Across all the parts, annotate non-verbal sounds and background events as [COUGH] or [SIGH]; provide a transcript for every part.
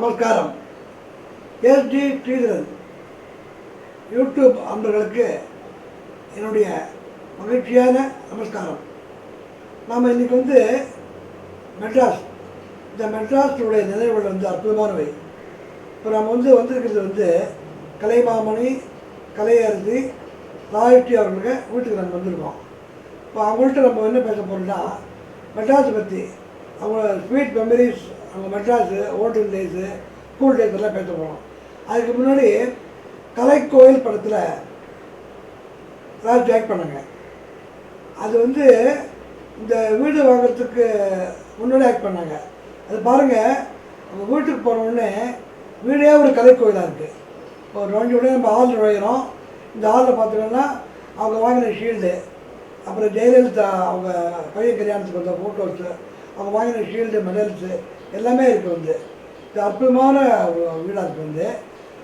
நமஸ்காரம். ST Sridharan YouTube அன்பர்களுக்கு என்னுடைய மகிழ்ச்சியான நமஸ்காரம். நாம் இன்றைக்கி வந்து மெட்ராஸ் இந்த மெட்ராஸுடைய நினைவுகள் வந்து அற்புதமானவை. இப்போ நம்ம வந்து வந்திருக்கிறது வந்து கலைமாமணி கலையரசி ராயட்டி அவர்களுக்கு வீட்டுக்கு நம்ம வந்திருக்கோம். இப்போ அவங்கள்ட்ட நம்ம என்ன பேச போகிறோம்னா மெட்ராஸை பற்றி அவங்க ஸ்வீட் மெமரிஸ் அவங்க Madras olden days school days எல்லாம் பேச போகிறோம் அதுக்கு முன்னாடி கலைக்கோயில் படத்தில் ராஜ் ஆக்ட் பண்ணாங்க. அது வந்து இந்த வீடு வாங்குறதுக்கு முன்னாடி ஆக்ட் பண்ணாங்க. அது பாருங்கள் அவங்க வீட்டுக்கு போனோடனே வீடே ஒரு கலைக்கோயிலாக இருக்குது ஒரு நுழைஞ்ச உடனே நம்ம ஹால் நுழையிறோம். இந்த ஹாலில் பார்த்தீங்கன்னா அவங்க வாங்கின ஷீல்டு அப்புறம் ஜெயலலிதா அவங்க பையன் கல்யாணத்துக்கு வந்த ஃபோட்டோஸு அவங்க வாங்கின ஷீல்டு மெடல்ஸு எல்லாமே இருக்குது வந்து. இது அற்புதமான வீடாக இருக்குது வந்து.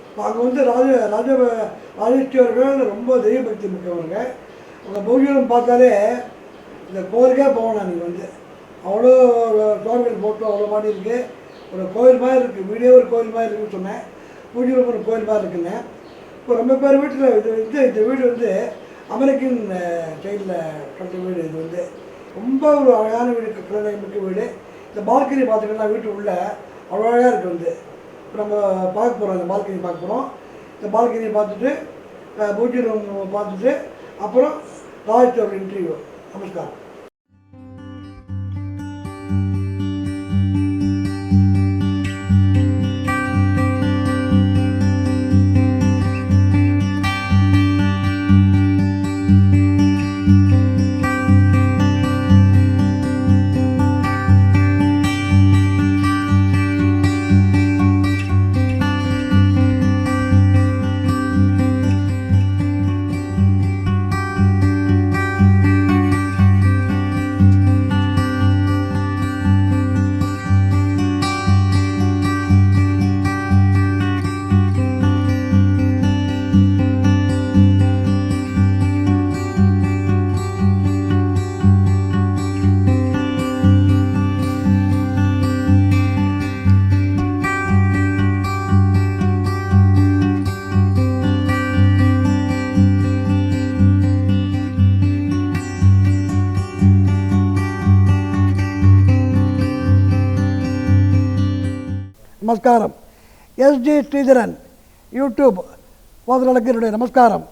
இப்போ அங்கே வந்து ராஜ ராஜ ராஜேஸ்வரர்கள் ரொம்ப தெய்வபக்தி மிக்கவங்க அவங்க பௌஜனம் பார்த்தாலே இந்த கோயிலுக்கே போகணும் அன்றைக்கி வந்து. அவ்வளோ டோர்மெண்ட் போட்டு அவ்வளோ மாதிரி இருக்குது ஒரு கோயில் மாதிரி இருக்குது வீடியோ ஒரு கோயில் மாதிரி இருக்குன்னு சொன்னேன். பூஜை ஒரு கோயில் மாதிரி இருக்குன்னு. இப்போ ரொம்ப பேர் வீட்டில் இது வந்து இந்த வீடு வந்து அமெரிக்கன் சைடில் கட்ட வீடு இது வந்து. ரொம்ப ஒரு அழகான வீடு கிழமை மிக்க வீடு. இந்த பால்கனி பார்த்துக்கிட்டா வீட்டு உள்ள அவ்வளோ அழகாக இருக்குது வந்து. இப்போ நம்ம பார்க்க போகிறோம் இந்த பால்கனி பார்க்க போகிறோம் இந்த பால்கனியை பார்த்துட்டு பூஜை ரூம் பார்த்துட்டு அப்புறம் ராஜ்டோட இன்டர்வியூ நமஸ்காரம். நமஸ்காரம் எஸ்ஜி ஸ்ரீதரன் யூடியூப் போதர்களுக்கு என்னுடைய நமஸ்காரம்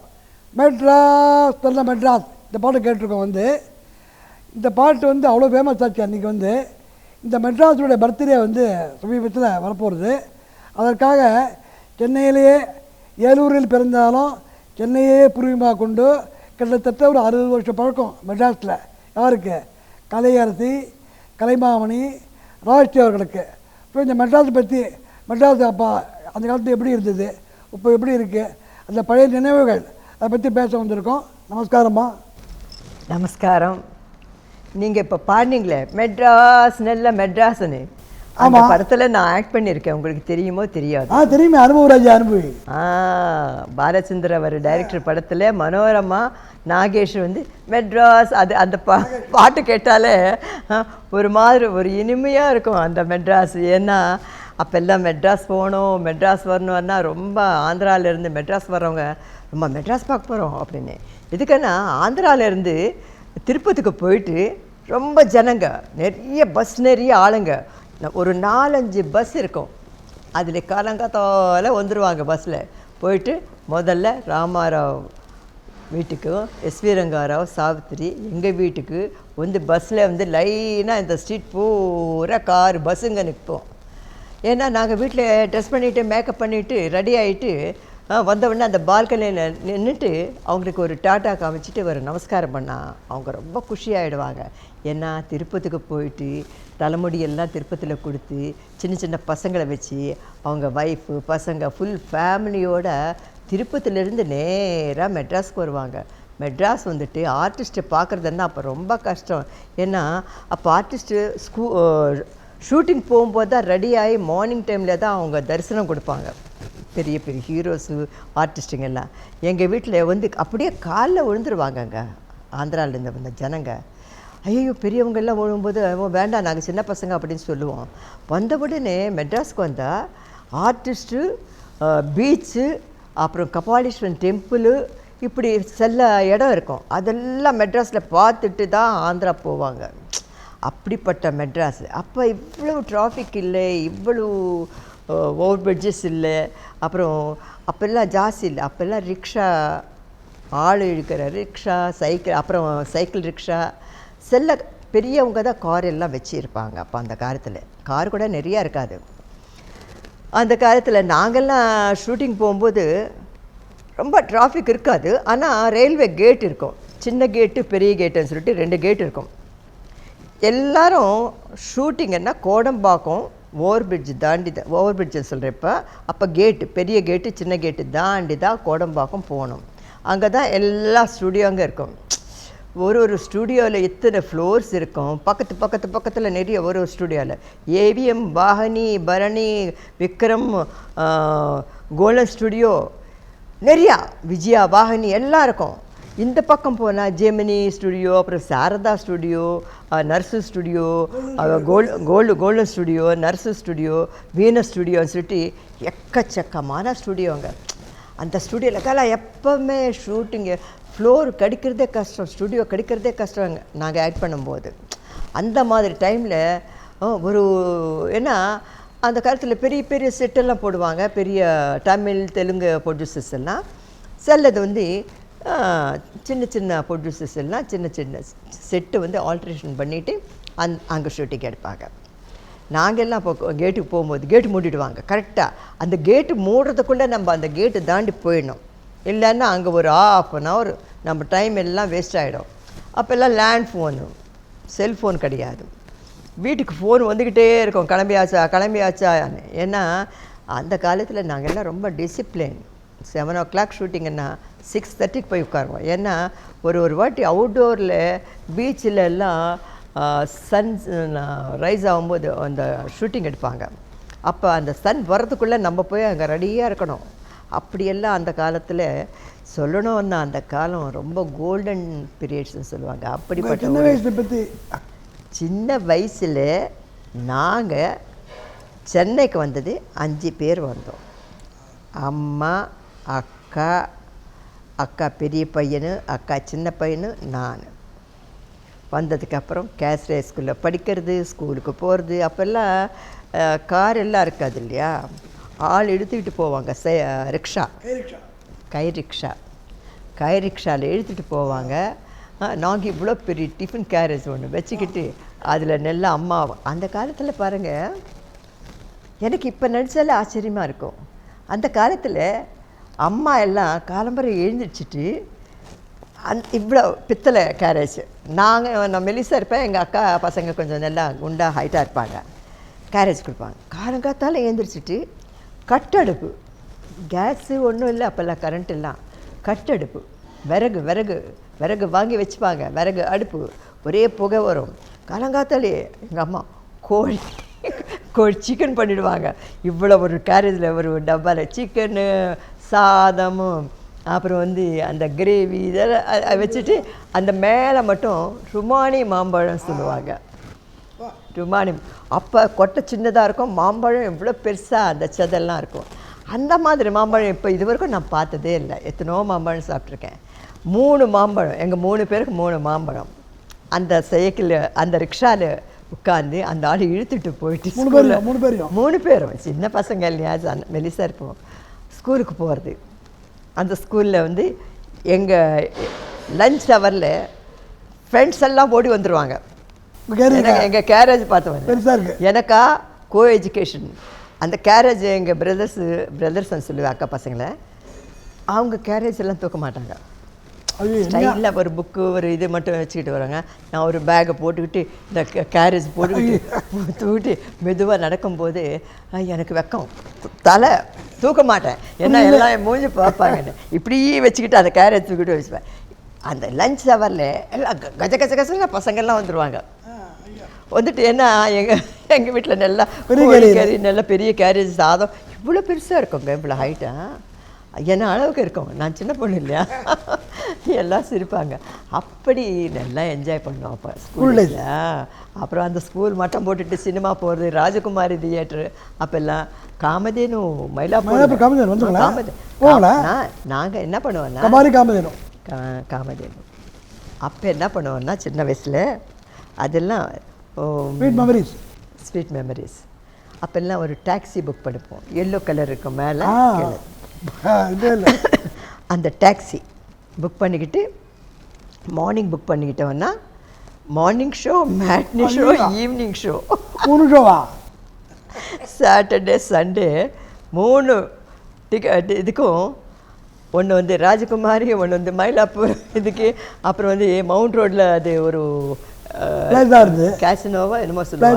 மெட்ராஸ் தெல்ல மெட்ராஸ் இந்த பாட்டு கேட்டிருக்கோம் வந்து இந்த பாட்டு வந்து அவ்வளோ ஃபேமஸ் ஆச்சு அன்றைக்கி வந்து இந்த மெட்ராஸுடைய பர்த்டே வந்து சமீபத்தில் வரப்போகிறது அதற்காக சென்னையிலேயே ஏலூரில் பிறந்தாலும் சென்னையே பூர்வீகமாக கொண்டு கிட்டத்தட்ட ஒரு அறுபது வருஷம் பழக்கம் மெட்ராஸில் யாருக்கு கலையரசி கலைமாமணி ராஜ்டி அவர்களுக்கு இப்போ இந்த மெட்ராஸ் பற்றி மெட்ராஸ் அப்பா அந்த காலத்து எப்படி இருந்தது இப்போ எப்படி இருக்குது அந்த பழைய நினைவுகள் அதை பற்றி பேச வந்திருக்கோம். நமஸ்காரம்மா. நமஸ்காரம். நீங்க இப்ப பாடினீங்களே மெட்ராஸ் நல்ல மெட்ராஸ்னு. அந்த ஆமா. படத்துல நான் ஆக்ட் பண்ணியிருக்கேன். உங்களுக்கு தெரியுமோ தெரியாது. ஆ தெரியுமே அனுபவராஜா அனுபவி. ஆ பாலச்சந்திர அவர் டைரக்டர் படத்துல மனோரமா நாகேஷ் வந்து மெட்ராஸ் அது அந்த பா பாட்டு கேட்டாலே ஒரு மாதிரி ஒரு இனிமையாக இருக்கும் அந்த மெட்ராஸ். ஏன்னா அப்போல்லாம் மெட்ராஸ் போகணும் மெட்ராஸ் வரணும்னா ரொம்ப ஆந்திராவிலேருந்து மெட்ராஸ் வர்றவங்க ரொம்ப மெட்ராஸ் பார்க்க போகிறோம் அப்படின்னு. இதுக்குன்னா ஆந்திராவிலேருந்து திருப்பதிக்கு போயிட்டு ரொம்ப ஜனங்க நிறைய பஸ் நிறைய ஆளுங்க ஒரு நாலஞ்சு பஸ் இருக்கும். அதில் காலங்காத்தோல வந்துடுவாங்க பஸ்ஸில் போயிட்டு முதல்ல ராமாராவ் வீட்டுக்கும் எஸ்வி ரங்காராவ் சாவித்திரி எங்கள் வீட்டுக்கு வந்து பஸ்ஸில் வந்து லைனாக இந்த ஸ்ட்ரீட் பூரா கார் பஸ்ஸுங்க நிற்போம். ஏன்னா நாங்கள் வீட்டில் ட்ரெஸ் பண்ணிவிட்டு மேக்கப் பண்ணிவிட்டு ரெடி ஆகிட்டு வந்தவுடனே அந்த பால்கனியில் நின்றுட்டு அவங்களுக்கு ஒரு டாட்டா காமிச்சிட்டு ஒரு நமஸ்காரம் பண்ணால் அவங்க ரொம்ப குஷி ஆகிடுவாங்க ஏன்னா திருப்பத்துக்கு போயிட்டு தலைமுடியெல்லாம் திருப்பத்தில் கொடுத்து சின்ன சின்ன பசங்களை வச்சு அவங்க ஒய்ஃபு பசங்க ஃபுல் ஃபேமிலியோட திருப்பதிலேருந்து நேராக மெட்ராஸ்க்கு வருவாங்க. மெட்ராஸ் வந்துட்டு ஆர்டிஸ்ட்டை பார்க்குறதுன்னா அப்போ ரொம்ப கஷ்டம். ஏன்னா அப்போ ஆர்டிஸ்ட்டு ஸ்கூ ஷூட்டிங் போகும்போது தான் ரெடி ஆகி மார்னிங் டைமில் தான் அவங்க தரிசனம் கொடுப்பாங்க. பெரிய பெரிய ஹீரோஸு ஆர்டிஸ்ட்டுங்கெல்லாம் எங்கள் வீட்டில் வந்து அப்படியே காலில் விழுந்துருவாங்க அங்கே ஆந்திராவிலேருந்து வந்த ஜனங்க. ஐயோ பெரியவங்கெல்லாம் விழும்போது "ஓ, வேண்டாம் நாங்கள் சின்ன பசங்க அப்படின்னு சொல்லுவோம். வந்த உடனே மெட்ராஸ்க்கு வந்தால் ஆர்டிஸ்ட்டு பீச்சு அப்புறம் கபாலீஸ்வரன் டெம்பிள் இப்படி செல்ல இடம் இருக்கும். அதெல்லாம் மெட்ராஸில் பார்த்துட்டு தான் ஆந்திரா போவாங்க. அப்படிப்பட்ட மெட்ராஸ். அப்போ இவ்வளோ டிராஃபிக் இல்லை இவ்வளோ ஓவர் பிரிட்ஜஸ் இல்லை. அப்புறம் அப்போல்லாம் ஜாஸ்தி இல்லை. அப்போல்லாம் ரிக்ஷா ஆள் இழுக்கிற ரிக்ஷா சைக்கிள் அப்புறம் சைக்கிள் ரிக்ஷா. செல்ல பெரியவங்க தான் கார் எல்லாம் வச்சுருப்பாங்க. அப்போ அந்த காலத்தில். கார் கூட நிறையா இருக்காது. அந்த காலத்தில் நாங்கள்லாம் ஷூட்டிங் போகும்போது ரொம்ப டிராஃபிக் இருக்காது. ஆனால் ரயில்வே கேட் இருக்கும். சின்ன கேட்டு பெரிய கேட்டுன்னு சொல்லிட்டு ரெண்டு கேட் இருக்கும். எல்லாரும் ஷூட்டிங்கன்னா கோடம்பாக்கம் ஓவர் பிரிட்ஜ் தாண்டி தான் ஓவர் பிரிட்ஜ் சொல்கிறப்ப அப்போ கேட்டு பெரிய கேட்டு சின்ன கேட்டு தாண்டி தான் கோடம்பாக்கம் போகணும். அங்கே தான் எல்லா ஸ்டுடியோ அங்கே இருக்கும். ஒரு ஒரு ஸ்டுடியோவில் எத்தனை ஃப்ளோர்ஸ் இருக்கும். பக்கத்து பக்கத்து பக்கத்தில் நிறைய ஒரு ஒரு ஸ்டுடியோவில் AVM Vauhini Bharani Vikram golden studio நிறையா. விஜயா வாகனி எல்லாம் இருக்கும். இந்த பக்கம் போனால் ஜெமினி ஸ்டுடியோ அப்புறம் Sarada studio Narasu studio gold gold golden studio Narasu studio Venus ஸ்டுடியோன்னு சொல்லிட்டு எக்கச்சக்கமான ஸ்டுடியோங்க. அந்த ஸ்டுடியோவில் கலா எப்போவுமே ஷூட்டிங்கு ஃப்ளோர் கிடைக்கிறதே கஷ்டம் ஸ்டுடியோ கிடைக்கிறதே கஷ்டம். நாங்கள் ஆக்ட் பண்ணும்போது. அந்த மாதிரி டைமில் ஒரு ஏன்னா அந்த காலத்தில் பெரிய பெரிய செட்டெல்லாம் போடுவாங்க. பெரிய தமிழ் தெலுங்கு ப்ரொடியூசர்ஸ் எல்லாம். செல்லது வந்து சின்ன சின்ன ப்ரொடியூசர்ஸ் எல்லாம் சின்ன சின்ன செட்டு வந்து ஆல்ட்ரேஷன் பண்ணிவிட்டு அந் அங்கே ஷூட்டிங் எடுப்பாங்க. நாங்கள் எல்லாம் இப்போ கேட்டுக்கு போகும்போது கேட்டு மூடிடுவாங்க. கரெக்டாக அந்த கேட்டு மூடுறதுக்குள்ளே நம்ம அந்த கேட்டு தாண்டி போயிடணும். இல்லைன்னா அங்கே ஒரு ஆஃப் அன் ஹவர் நம்ம டைம் எல்லாம் வேஸ்ட் ஆகிடும் அப்போல்லாம் லேண்ட் ஃபோனு செல்ஃபோன் கிடையாது. வீட்டுக்கு ஃபோன் வந்துக்கிட்டே இருக்கும். கிளம்பியாச்சா? கிளம்பியாச்சா? ஏன்னா அந்த காலத்தில் நாங்கள் எல்லாம் ரொம்ப டிசிப்ளின் செவன் ஓ கிளாக் ஷூட்டிங்கன்னா சிக்ஸ் தேர்ட்டிக்கு போய் உட்காருவோம். ஏன்னா ஒரு ஒரு வாட்டி அவுட்டோரில் பீச்சில் எல்லாம் சன் ரைஸ் ஆகும்போது அந்த ஷூட்டிங் எடுப்பாங்க. அப்போ அந்த சன் வர்றதுக்குள்ளே நம்ம போய் அங்கே ரெடியாக இருக்கணும். அப்படியெல்லாம் அந்த காலத்தில் சொல்லணும்னா அந்த காலம் ரொம்ப கோல்டன் பீரியட்ஸ்னு சொல்லுவாங்க. அப்படிப்பட்ட சின்ன வயசை பற்றி சின்ன வயசில் நாங்கள் சென்னைக்கு வந்தது அஞ்சு பேர் வந்தோம். அம்மா அக்கா அக்கா பெரிய பையனு அக்கா சின்ன பையனு நான். வந்ததுக்கப்புறம் கேஸ்ரே ஸ்கூலில் படிக்கிறது ஸ்கூலுக்கு போகிறது அப்போல்லாம் கார் எல்லாம் இருக்காது இல்லையா? ஆள் எடுத்துக்கிட்டு போவாங்க. சே ரிக்ஷா. கை ரிக்ஷா. கை ரிக்ஷாவில் இழுத்துட்டு போவாங்க. நாங்கள் இவ்வளோ பெரிய டிஃபன் கேரேஜ் ஒன்று வச்சுக்கிட்டு அதில் நெல்ல அம்மா அந்த காலத்தில் பாருங்கள் எனக்கு இப்போ நினச்சாலே ஆச்சரியமாக இருக்கும். அந்த காலத்தில் அம்மா எல்லாம் காலம்பரை எழுந்திரிச்சிட்டு அந் இவ்வளோ பித்தளை கேரேஜ் நாங்கள் நான் மெலிசாக இருப்பேன் எங்கள் அக்கா பசங்க கொஞ்சம் நல்லா குண்டாக ஹைட்டாக இருப்பாங்க. கேரேஜ் கொடுப்பாங்க. காலங்காத்தால் எழுந்திரிச்சிட்டு கட்டடுப்பு. கேஸு ஒன்றும் இல்லை அப்போல்லாம் கரண்ட் எல்லாம். கட்டடுப்பு. விறகு விறகு விறகு வாங்கி வச்சுப்பாங்க. விறகு அடுப்பு. ஒரே புகை வரும். காலங்காத்தாலே எங்கள் அம்மா கோழி கோழி சிக்கன் பண்ணிவிடுவாங்க இவ்வளோ ஒரு கேரேஜில் ஒரு டப்பாவில் சிக்கனு சாதமும் அப்புறம் வந்து அந்த கிரேவி இதெல்லாம் வச்சுட்டு அந்த மேலே மட்டும் ருமானி மாம்பழம் சொல்லுவாங்க. ருமானி அப்போ கொட்டை சின்னதாக இருக்கும் மாம்பழம் எவ்வளோ பெருசாக அந்த செதெல்லாம் இருக்கும். அந்த மாதிரி மாம்பழம் இப்போ இது வரைக்கும் நான் பார்த்ததே இல்லை. எத்தனோ மாம்பழம் சாப்பிட்ருக்கேன் மூணு மாம்பழம் எங்கள் மூணு பேருக்கு மூணு மாம்பழம். அந்த சைக்கிள் அந்த ரிக்ஷாவில் உட்காந்து அந்த ஆள் இழுத்துட்டு போயிட்டு மூணு பேரையும், மூணு பேரும். சின்ன பசங்க இல்லையா? சன்- மெலிசா இருப்போம். ஸ்கூலுக்கு போகிறது அந்த ஸ்கூலில் வந்து எங்கள் லஞ்ச் ஹவரில் ஃப்ரெண்ட்ஸ் எல்லாம் ஓடி வந்துடுவாங்க எங்கள் கேரேஜ் பார்த்து. எனக்கா கோ எஜுகேஷன் அந்த கேரேஜ் எங்கள் பிரதர்ஸு பிரதர்ஸ்ன்னு சொல்லுவேன் அக்கா பசங்களை. அவங்க கேரேஜ் எல்லாம் தூக்க மாட்டாங்க. ஸ்டைலில் ஒரு புக்கு ஒரு இது மட்டும் வச்சுக்கிட்டு வராங்க. நான் ஒரு பேக்கை போட்டுக்கிட்டு இந்த கேரேஜ் போட்டுக்கிட்டு தூக்கிட்டு மெதுவாக நடக்கும்போது "ஐ, எனக்கு வெக்கம். தலை தூக்க மாட்டேன். ஏன்னா எல்லாம் மூஞ்சி பார்ப்பாங்கன்னு. இப்படியே வச்சுக்கிட்டு அந்த கேரேஜ் தூக்கிட்டு வச்சுப்பேன். அந்த லஞ்ச் ஹவரில் எல்லாம் கஜ கஜ கஜ பசங்கள்லாம் வந்துடுவாங்க வந்துட்டு என்ன எங்கள் எங்கள் வீட்டில் நல்லா பெரிய நல்ல பெரிய கேரேஜ் சாதம். இவ்வளோ பெருசாக இருக்குங்க இவ்வளோ ஹைட்டாக என்ன அளவுக்கு இருக்கும் நான் சின்ன பொண்ணு இல்லையா? எல்லாம் சிரிப்பாங்க. அப்படி நல்லா என்ஜாய் பண்ணோம் அப்போ ஸ்கூலில் அப்புறம் அந்த ஸ்கூல் மட்டம் போட்டுட்டு சினிமா போகிறது ராஜகுமாரி தியேட்டரு அப்போல்லாம் காமதேனு மயிலாப்பூர் காமதேனு வந்துங்களா? காமதே- போங்களா? நான் நாங்கள் என்ன காமதேனும் கா காமதேனு. அப்போ என்ன பண்ணுவோன்னா சின்ன வயசில் அதெல்லாம் ஸ்வீட் மெமரிஸ் ஸ்வீட் மெமரிஸ் அப்போல்லாம் ஒரு டாக்ஸி புக் பண்ணிப்போம் எல்லோ கலர் இருக்கும் மேலே [LAUGHS] அந்த டாக்ஸி புக் பண்ணிக்கிட்டு morning book பண்ணிக்கிட்டோன்னா morning show matinee show evening show மூணு ஷோவா சாட்டர்டே சண்டே மூணு டிக்கெட் இதுக்கும் ஒன்று வந்து ராஜகுமாரி ஒன்று வந்து மயிலாப்பூர் இதுக்கு அப்புறம் வந்து மவுண்ட் ரோட்டில் அது ஒரு கேசினோவா என்னமோ சொல்லுவாங்க.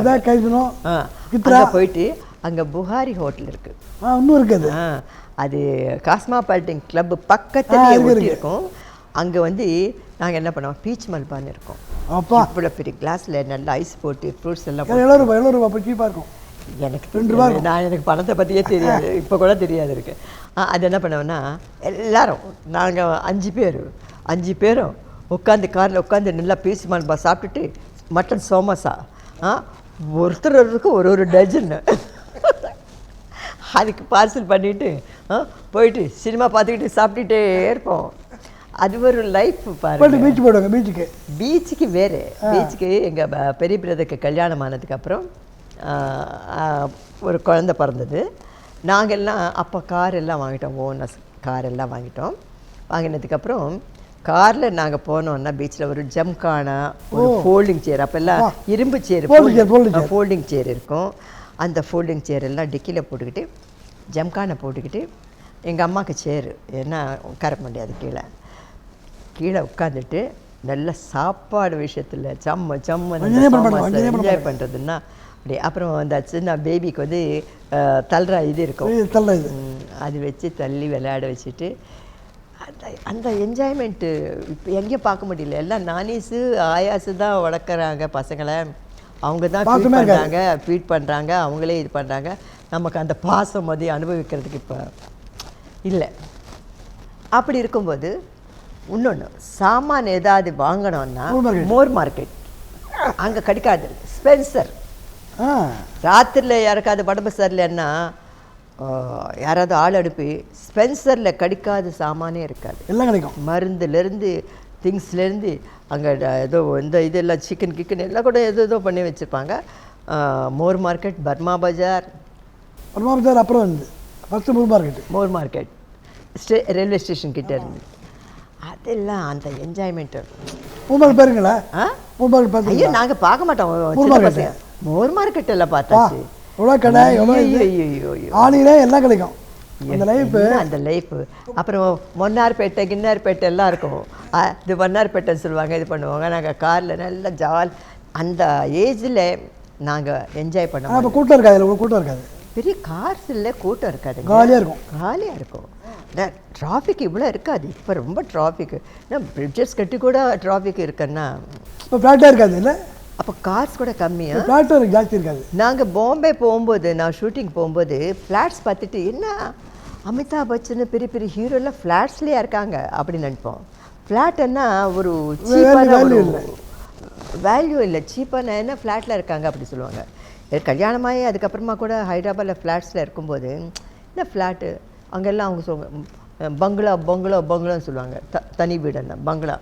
போயிட்டு அங்கே புகாரி ஹோட்டல் இருக்குது இன்னும் இருக்குது அது காஸ்மாபாலிட்டின் கிளப் இருக்கு. இருக்கும் அங்கே வந்து நாங்கள் என்ன பண்ணுவோம்? பீச் மல்பான்னு இருக்கோம். அப்பா. இவ்வளோ பெரிய கிளாஸில் நல்லா ஐஸ் போட்டு ஃப்ரூட்ஸ் எல்லாம் எழுபது ரூபாய் எழுபது ரூபாய் சீப்பாக இருக்கும். எனக்கு ரெண்டு தெரியாது. நான் எனக்கு பணத்தை பற்றியே தெரியாது. [LAUGHS] இப்போ கூட தெரியாது இருக்கு அது என்ன பண்ணுவேன்னா எல்லாரும் நாங்கள் அஞ்சு பேர் அஞ்சு பேரும் உட்காந்து காரில் உட்காந்து நல்லா பீஸ் மல்பா சாப்பிட்டுட்டு மட்டன் சோமசா ஒருத்தர் ஒரு ஒரு டஜன்னு அதுக்கு பார்சல் பண்ணிட்டு ஆ, போயிட்டு சினிமா பார்த்துக்கிட்டு சாப்பிட்டுட்டே இருப்போம். அது ஒரு லைஃப் பாருங்க. பீச் போயிடுவாங்க பீச்சுக்கு பீச்சுக்கு வேறு. பீச்சுக்கு எங்கள் பெரிய பிரதருக்கு கல்யாணம் ஆனதுக்கப்புறம் ஒரு குழந்தை பிறந்தது. நாங்கெல்லாம் அப்போ கார் எல்லாம் வாங்கிட்டோம் ஓனஸ் கார் எல்லாம் வாங்கிட்டோம். வாங்கினதுக்கப்புறம் காரில் நாங்கள் போனோம்னா பீச்சில் ஒரு ஜம்கானா ஒரு ஃபோல்டிங் சேர் அப்போல்லாம் இரும்பு chair Folding chair, folding chair. Folding chair இருக்கும். அந்த ஃபோல்டிங் சேர் எல்லாம் டிக்கியில் போட்டுக்கிட்டு ஜம்கானை போட்டுக்கிட்டு எங்கள் அம்மாவுக்கு சேரு ஏன்னா உட்கார முடியாது கீழே. கீழே உட்காந்துட்டு நல்ல சாப்பாடு விஷயத்தில் சம்ம சம்ம என்ஜாய் பண்ணுறதுன்னா அப்படி அப்புறம் அந்த சின்ன பேபிக்கு வந்து தள்ளுற இது இருக்கும். அது வச்சு தள்ளி விளையாட வச்சுட்டு அந்த அந்த என்ஜாய்மெண்ட்டு இப்போ எங்கேயும் பார்க்க முடியல. எல்லாம் நானீஸு ஆயாசு தான் வளர்க்குறாங்க பசங்களை. அவங்க தான் ஃபீட். பண்ணுறாங்க ஃபீட் பண்ணுறாங்க அவங்களே இது பண்ணுறாங்க நமக்கு அந்த பாசம் மதி அனுபவிக்கிறதுக்கு இப்போ இல்லை. அப்படி இருக்கும்போது இன்னொன்று சாமான் ஏதாவது வாங்கணும்னா மோர் மார்க்கெட் அங்கே கிடைக்காது. ஸ்பென்சர் ராத்திரியில் யாருக்காவது உடம்பு சரியில்லைன்னா யாராவது ஆள் அனுப்பி ஸ்பென்சரில் கிடைக்காத சாமானே இருக்காது. எல்லாம் கிடைக்கும். மருந்துலேருந்து திங்ஸ்லேருந்து அங்கே ஏதோ இந்த இதெல்லாம் சிக்கன் கிக்கன் எல்லாம் கூட ஏதோ ஏதோ பண்ணி வச்சுருப்பாங்க. மோர் மார்க்கெட் பர்மா பஜார். பரமாபத்தார் அப்புறம் வந்து ஃபஸ்ட்டு மூணு market. Moore market. Stay railway station கிட்ட இருந்து. அதெல்லாம் அந்த என்ஜாய்மெண்ட்டு மூணு மார்க்கெட் பேருங்களா ஆ? மூணு மார்க்கெட் ஐயோ நாங்கள் பார்க்க மாட்டோம். மோர். மோர் மார்க்கெட் எல்லாம் பார்த்தாச்சு ஐயோ, ஐயோ, ஐயோ. ஆணியிலே எல்லாம் கிடைக்கும். அந்த லைஃபு அந்த லைஃப் அப்புறம் மொன்னார்பேட்டை கின்னார்பேட்டை எல்லாம் இருக்கும். இது மன்னார்பேட்டைன்னு சொல்லுவாங்க இது பண்ணுவாங்க. நாங்கள் காரில் நல்ல ஜால் அந்த ஏஜில் நாங்கள் என்ஜாய் பண்ண ஆனால் இப்போ கூட்டம் இருக்காது கூட்டம் இருக்காது? பெரிய கார்ஸ் இல்லை கூட்டம் இருக்காது காலியாக இருக்கும். காலியாக இருக்கும். டிராஃபிக் இவ்வளோ இருக்காது. இப்போ ரொம்ப டிராஃபிக் பிரிட்ஜஸ் கட்டி கூட டிராஃபிக் இருக்குன்னா. இப்போ ஃப்ளாட்டாக இருக்காது இல்லை? அப்போ கார்ஸ் கூட கம்மியா? இப்போ ஃப்ளாட்டும் ஜாஸ்தி இருக்காது. நாங்கள் பாம்பே போகும்போது நான் ஷூட்டிங் போகும்போது ஃப்ளாட்ஸ் பார்த்துட்டு என்ன அமிதாப் பச்சன் பெரிய பெரிய ஹீரோலாம் ஃப்ளாட்ஸ்லேயே இருக்காங்க அப்படின்னு நினைப்போம். ஃப்ளாட்னா ஒரு சீப்பான ஒரு வேல்யூ இல்லை. சீப்பான என்ன? ஃப்ளாட்டில் இருக்காங்க அப்படி சொல்லுவாங்க. கல்யாணமாகி அதுக்கப்புறமா கூட ஹைதராபாத்தில் ஃப்ளாட்ஸில் இருக்கும்போது என்ன ஃப்ளாட்டு அங்கெல்லாம் அவங்க சொல்லுவாங்க பங்களா பங்களா பங்களான்னு சொல்லுவாங்க. த தனி வீடுன்னா பங்களா.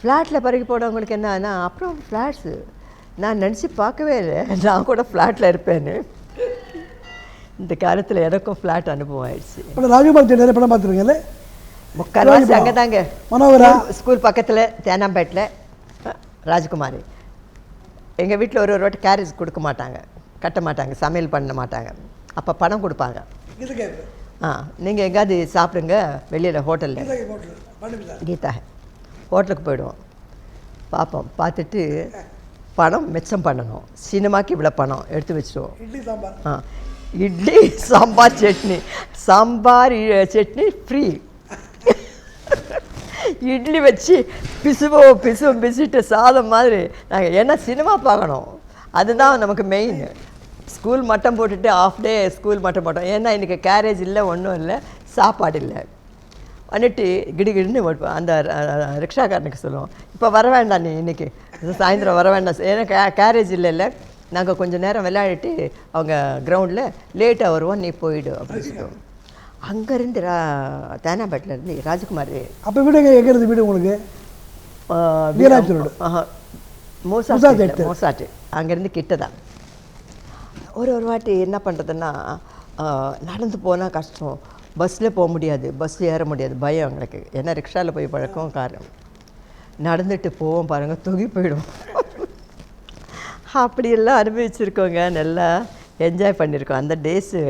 ஃப்ளாட்டில் பறக்கி போனவங்களுக்கு என்னன்னா அப்புறம் ஃப்ளாட்ஸு நான் நினச்சி பார்க்கவே இல்லை. நான் கூட ஃப்ளாட்டில் இருப்பேன்னு. இந்த காலத்தில் எனக்கும் ஃப்ளாட் அனுபவம் ஆயிடுச்சு. இப்போ ராஜகுமார் நிறைய படம் பார்த்துருக்கீங்களே முக்கால்வாசி அங்கே தாங்க மனோகரா? ஸ்கூல் பக்கத்தில் தேனாம்பேட்டில் ராஜ்குமாரி. எங்கள் வீட்டில் ஒரு ஒரு வாட்டி கேரேஜ் கொடுக்க மாட்டாங்க. கட்ட மாட்டாங்க சமையல் பண்ண மாட்டாங்க. அப்போ பணம் கொடுப்பாங்க. ஆ நீங்கள் எங்கேயாவது சாப்பிடுங்க வெளியில் ஹோட்டலில். கீதா. ஹோட்டலுக்கு போயிடுவோம். பார்ப்போம் பார்த்துட்டு பணம் மிச்சம் பண்ணணும். சினிமாக்கு இவ்வளோ பணம் எடுத்து வச்சுருவோம். சாம்பார். ஆ இட்லி சாம்பார் சட்னி. சாம்பார் சட்னி ஃப்ரீ இட்லி வச்சு பிசுவோம் பிசுவோம் பிசுட்டு சாதம் மாதிரி நாங்கள் ஏன்னா சினிமா பார்க்கணும். அதுதான் நமக்கு மெயின் ஸ்கூல் மட்டம் போட்டுட்டு ஆஃப் டே ஸ்கூல் மட்டம் போட்டோம். ஏன்னா இன்றைக்கி கேரேஜ் இல்லை ஒன்றும் இல்லை சாப்பாடு இல்லை. வந்துட்டு கிடுகிடுன்னு அந்த ரிக்ஷாக்காரனுக்கு சொல்லுவோம். இப்போ வர வேண்டாம் நீ இன்றைக்கி சாயந்தரம் வர வேண்டாம். ஏன்னா கே கேரேஜ் இல்லைல்ல. நாங்கள் கொஞ்சம் நேரம் விளையாடிட்டு அவங்க கிரவுண்டில் லேட்டாக வருவோம் நீ போயிடு அப்படின்னு சொல்லுவோம் அங்கேருந்து ரா தேனாம்பேட்டிலேருந்து ராஜகுமார் அப்போ வீடு எங்கே இருந்து வீடு உங்களுக்கு? மோசாட்டு. மோசாட்டு அங்கேருந்து கிட்ட தான். ஒரு ஒரு வாட்டி என்ன பண்ணுறதுன்னா நடந்து போனால் கஷ்டம். பஸ்ஸில் போக முடியாது பஸ் ஏற முடியாது பயம் எங்களுக்கு. ஏன்னா ரிக்ஷாவில் போய் பழக்கம் காரணம். நடந்துட்டு போவோம் பாருங்கள் தொகி போயிடும் அப்படியெல்லாம் அனுபவிச்சிருக்கோங்க. நல்லா என்ஜாய் பண்ணியிருக்கோம். அந்த டேஸு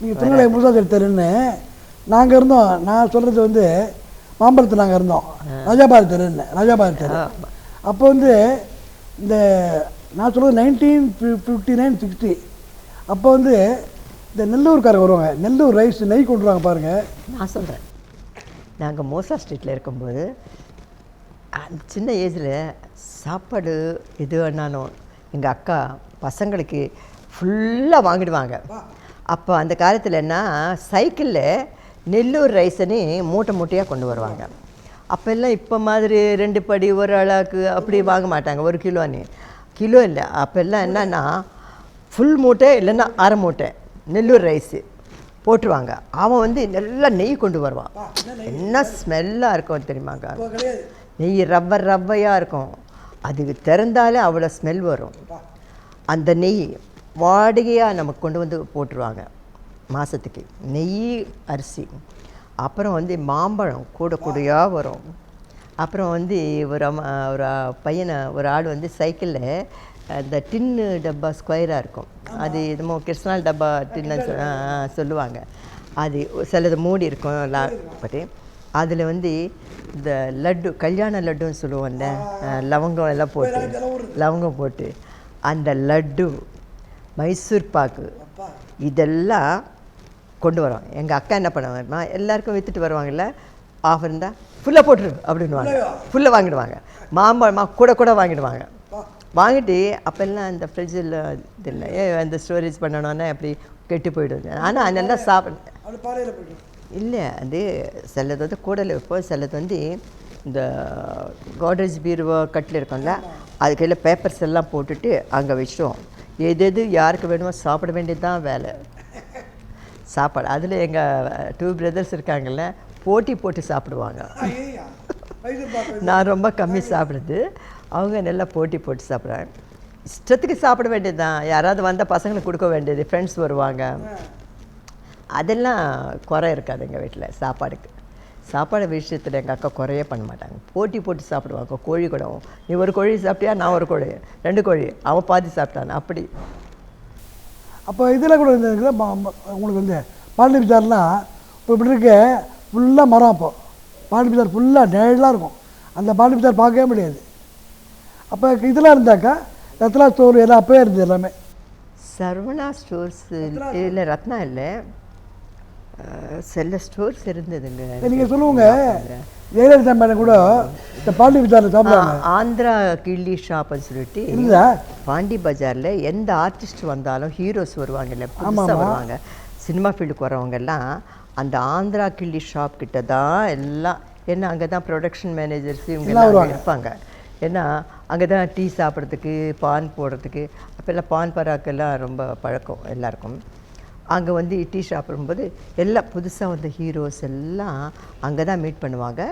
நீங்கள் திருநெல்வேலி முருகாசர் தெருன்னு நாங்கள் இருந்தோம். நான் சொல்கிறது வந்து மாம்பழத்தில் நாங்கள் இருந்தோம். ராஜாபாத் தெருன்னு ராஜாபாத் தெரு. அப்போ வந்து இந்த நான் சொல்கிறது நைன்டீன் ஃபிஃப்டி நைன் சிக்ஸ்டி அப்போ வந்து இந்த நெல்லூர்காரங்க வருவாங்க. நெல்லூர் ரைஸ் நெய் கொண்டு வருவாங்க பாருங்கள் நான் சொல்கிறேன் நாங்கள் மோசா ஸ்ட்ரீட்டில் இருக்கும்போது அந்த சின்ன ஏஜில் சாப்பாடு எது வேணாலும் எங்கள் அக்கா பசங்களுக்கு ஃபுல்லாக வாங்கிடுவாங்க. அப்போ அந்த காலத்தில் என்ன சைக்கிளில் நெல்லூர் ரைஸ்னு மூட்டை மூட்டையாக கொண்டு வருவாங்க. அப்போல்லாம் இப்போ மாதிரி ரெண்டு படி ஒரு அளவுக்கு அப்படி வாங்க மாட்டாங்க ஒரு கிலோன்னு. கிலோ இல்லை அப்போல்லாம் என்னன்னா ஃபுல் மூட்டை இல்லைன்னா அரை மூட்டை நெல்லூர் ரைஸு போட்டுருவாங்க. அவன் வந்து நல்லா நெய் கொண்டு வருவான். என்ன ஸ்மெல்லாக இருக்கும் தெரியுமாங்க நெய் ரவ்வை ரவ்வையாக இருக்கும். அது திறந்தாலே அவ்வளோ ஸ்மெல் வரும். அந்த நெய் வாடகையாக நமக்கு கொண்டு வந்து போட்டுருவாங்க. மாதத்துக்கு நெய் அரிசி. அப்புறம் வந்து மாம்பழம் கூட கூடையாக வரும். அப்புறம் வந்து ஒரு அம்மா ஒரு பையனை ஒரு ஆள் வந்து சைக்கிளில் அந்த டின்னு டப்பா ஸ்கொயராக இருக்கும். அது என்னமோ கிருஷ்ணால் டப்பா டின்னு சொல்லுவாங்க. அது சிலது மூடி இருக்கும். லா பட்டு அதில் வந்து இந்த லட்டு கல்யாண லட்டுன்னு சொல்லுவோம்ல லவங்கம் எல்லாம் போட்டு லவங்கம் போட்டு அந்த லட்டு மைசூர் பாக்கு இதெல்லாம் கொண்டு வரோம் எங்கள் அக்கா என்ன பண்ணுவாங்கன்னா எல்லாருக்கும் விற்றுட்டு வருவாங்கல்ல ஆஃபர் இருந்தால் ஃபுல்லாக போட்டுரு அப்படின்னுவாங்க. ஃபுல்லாக வாங்கிடுவாங்க. மாம்பழமாக கூட கூட வாங்கிடுவாங்க. வாங்கிட்டு அப்போல்லாம் அந்த ஃப்ரிட்ஜில் இது இல்லை ஏ அந்த ஸ்டோரேஜ் பண்ணணுன்னா அப்படி கெட்டு போயிடுது. ஆனால் அதெல்லாம் சாப்பிட இல்லை அது சிலது வந்து கூடல வைப்போம் சிலது வந்து இந்த கோட்ரேஜ் பீருவா கட்டில் இருக்கும்ல அதுக்கையில் பேப்பர்ஸ் எல்லாம் போட்டுட்டு அங்கே வச்சிடுவோம் எது எது யாருக்கு வேணுமோ சாப்பிட வேண்டியது தான் வேலை. சாப்பாடு. அதில் எங்கள் டூ பிரதர்ஸ் இருக்காங்கல்ல போட்டி போட்டு சாப்பிடுவாங்க. நான் ரொம்ப கம்மி சாப்பிடுது அவங்க நல்லா போட்டி போட்டு சாப்பிட்றாங்க. இஷ்டத்துக்கு சாப்பிட வேண்டியது தான் யாராவது வந்த பசங்களுக்கு கொடுக்க வேண்டியது. ஃப்ரெண்ட்ஸ் வருவாங்க. அதெல்லாம் குறை இருக்காது எங்கள் வீட்டில் சாப்பாடுக்கு. சாப்பாடு விஷயத்தில் எங்கள் அக்கா குறையே பண்ண மாட்டாங்க. போட்டி போட்டு சாப்பிடுவாங்க கோழி கூட. நீ ஒரு கோழி சாப்பிட்டியா நான் ஒரு கோழி. ரெண்டு கோழி. அவன் பாதி சாப்பிட்டான் அப்படி. அப்போ இதில் கூட இருந்ததுல உங்களுக்கு வந்து பாண்டி பிச்சார்லாம் இப்போ இப்படி இருக்க ஃபுல்லாக மரம் அப்போ. பாண்டி பிச்சார் ஃபுல்லாக நிழலாக இருக்கும். அந்த பாண்டி பிச்சார் பார்க்கவே முடியாது. அப்போ இதெல்லாம் இருந்தாக்கா ரத்னா ஸ்டோர் எல்லாம் அப்போயே இருந்தது எல்லாமே. சரவணா ஸ்டோர்ஸ் இல்லை ரத்னா இல்லை. அஹ், சில ஸ்டோர்ஸ் இருந்ததுங்க. நீங்கள் சொல்லுவாங்க ஜெயலலிதா மேடம் கூட இந்த பாண்டி பிச்சாரில் சாப்பிடுவாங்க. ஆந்திரா கிள்ளி ஷாப்னு சொல்லிட்டு இருந்தா பாண்டி பஜாரில் எந்த ஆர்டிஸ்ட் வந்தாலும் ஹீரோஸ் வருவாங்கல்ல புதுசாக வருவாங்க. சினிமா ஃபீல்டுக்கு வரவங்க எல்லாம் அந்த ஆந்திரா கிள்ளி ஷாப் கிட்ட தான் எல்லாம் ஏன்னா அங்கே தான் ப்ரொடக்ஷன் மேனேஜர்ஸ் இவங்க இருப்பாங்க. ஏன்னா அங்கே தான் டீ சாப்பிட்றதுக்கு பான் போடுறதுக்கு அப்போல்லாம் பான் பராக்கெல்லாம் ரொம்ப பழக்கம் எல்லாருக்கும். அங்கே வந்து டீ சாப்பிடும்போது எல்லாம் புதுசாக வந்த ஹீரோஸ் எல்லாம் அங்கே தான் மீட் பண்ணுவாங்க.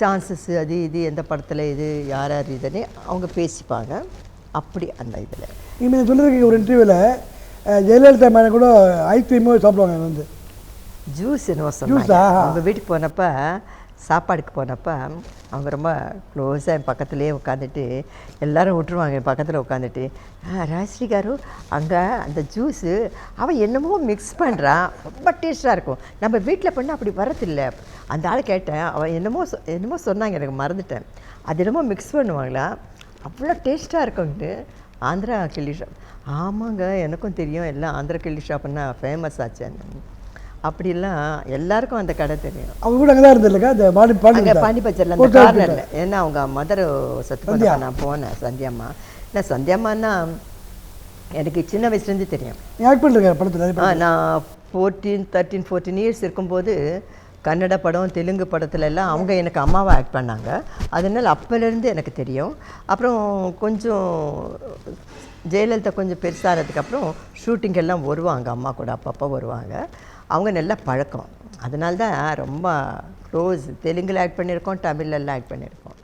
சான்சஸ் அது இது எந்த படத்தில் இது யார் யார் இதுன்னு அவங்க பேசிப்பாங்க. அப்படி அந்த இதில். நீங்கள் சொல்லியிருக்கீங்க ஒரு இன்டர்வியூவில் ஜெயலலிதா மேடம் கூட ஐஸ்கிரீமோ சாப்பிடுவாங்க வந்து. ஜூஸ் என்னவோ சொன்னாங்க? அவங்க வீட்டுக்கு போனப்ப சாப்பாடுக்கு போனப்போ அவங்க ரொம்ப க்ளோஸாக என் பக்கத்துலேயே உட்காந்துட்டு எல்லோரும் விட்டுருவாங்க என் பக்கத்தில் உட்காந்துட்டு ராஜ்ஸ்ரீ காரு அங்கே அந்த ஜூஸு அவன் என்னமோ மிக்ஸ் பண்ணுறான் ரொம்ப டேஸ்ட்டாக இருக்கும். நம்ம வீட்டில் பண்ணால் அப்படி வரதில்லை. அந்த ஆள் கேட்டேன். அவன் என்னமோ சொ- என்னமோ சொன்னாங்க எனக்கு மறந்துட்டேன். அது என்னமோ மிக்ஸ் பண்ணுவாங்களா? அவ்வளோ டேஸ்ட்டாக இருக்கும்ட்டு. ஆந்திரா கிள்ளி ஷாப் ஆமாங்க எனக்கும் தெரியும். எல்லாம் ஆந்திரா கிள்ளி ஷாப்புன்னா ஃபேமஸ் ஆச்சு அப்படிலாம் எல்லாருக்கும் அந்த கடை தெரியும். அவங்க கூட அங்கே தான் இருந்தில்லக்கா இந்த பாண்டி பாண்டி. பாண்டிபஜாரில் அந்த கார்னரில் ஏன்னா அவங்க மதர் சத்து நான் போனேன் சந்தியாம்மா. இல்லை சந்தியாம்மான்னா எனக்கு சின்ன வயசுலேருந்து தெரியும். ஆக்ட் பண்ணிருக்க படத்தில் நான் ஃபோர்டீன் தேர்ட்டீன் ஃபோர்டீன் இயர்ஸ் இருக்கும்போது கன்னட படம் தெலுங்கு படத்துல எல்லாம் அவங்க எனக்கு அம்மாவை ஆக்ட் பண்ணாங்க. அதனால் அப்போலேருந்து எனக்கு தெரியும். அப்புறம் கொஞ்சம் ஜெயலலிதா கொஞ்சம் பெருசானதுக்கப்புறம் ஷூட்டிங் எல்லாம் வருவாங்க. அம்மா கூட அப்பப்போ வருவாங்க. அவங்க நல்ல பழக்கம். அதனால தான் ரொம்ப க்ளோஸ் தெலுங்கில் ஆக்ட் பண்ணியிருக்கோம் தமிழ்லெல்லாம் ஆக்ட் பண்ணியிருக்கோம்.